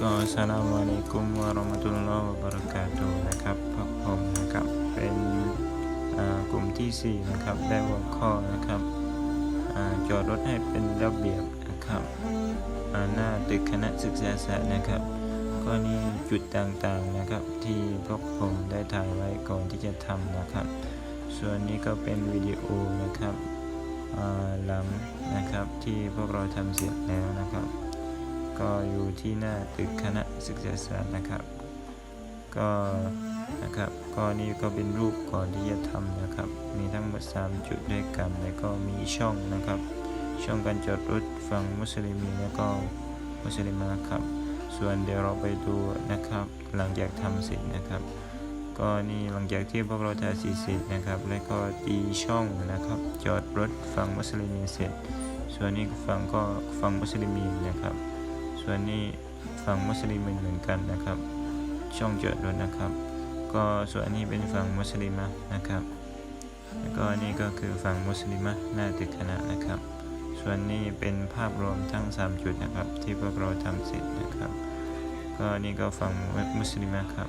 ก็สลามอะลัยกุมวะราะมะตุลลอฮ์วะบะเราะกาตุนะครับพวกผมนะครับเป็นกลุ่มที่ 4 นะครับ ได้หัวข้อนะครับจอดรถให้เป็นระเบียบนะครับหน้าตึกคณะศึกษาศาสตร์นะครับก็นี่จุดต่างๆนะครับ ที่พวกผมได้ถ่ายไว้ก่อนที่จะทำนะครับ ส่วนนี้ก็เป็นวิดีโอนะครับ ลังนะครับ ที่พวกเราทำเสร็จแล้วนะครับ ก็อยู่ที่หน้าตึกคณะศึกษาศาสตร์นะครับ ก็นะครับก็นี่ก็เป็นรูปก่อนที่จะทำนะครับ มีทั้งหมด 3 จุดด้วยกัน แล้วก็มีช่องนะครับ ช่องการจอดรถฝั่งมุสลิมีแล้วก็มุสลิมาครับ ส่วนเดี๋ยวเราไปดูนะครับ หลังจากทำเสร็จนะครับ ก็นี่หลังจากที่พวกเราทาสีเสร็จนะครับ แล้วก็ตีช่องนะครับ จอดรถฝั่งมุสลิมเสร็จ ส่วนนี้ฝั่งก็ฝั่งมุสลิมนะครับ ส่วนนี้ฝั่งมุสลิมเหมือนกันนะครับ ช่องจอดรถนะครับ ก็ส่วนนี้เป็นฝั่งมุสลิมะนะครับแล้วก็นี่ก็คือฝั่งมุสลิมะหน้าตึกคณะนะครับ ส่วนนี้เป็นภาพรวมทั้ง 3 จุดนะครับ ที่พวกเราทำเสร็จนะครับ ก็นี่ก็ฝั่งมุสลิมะครับ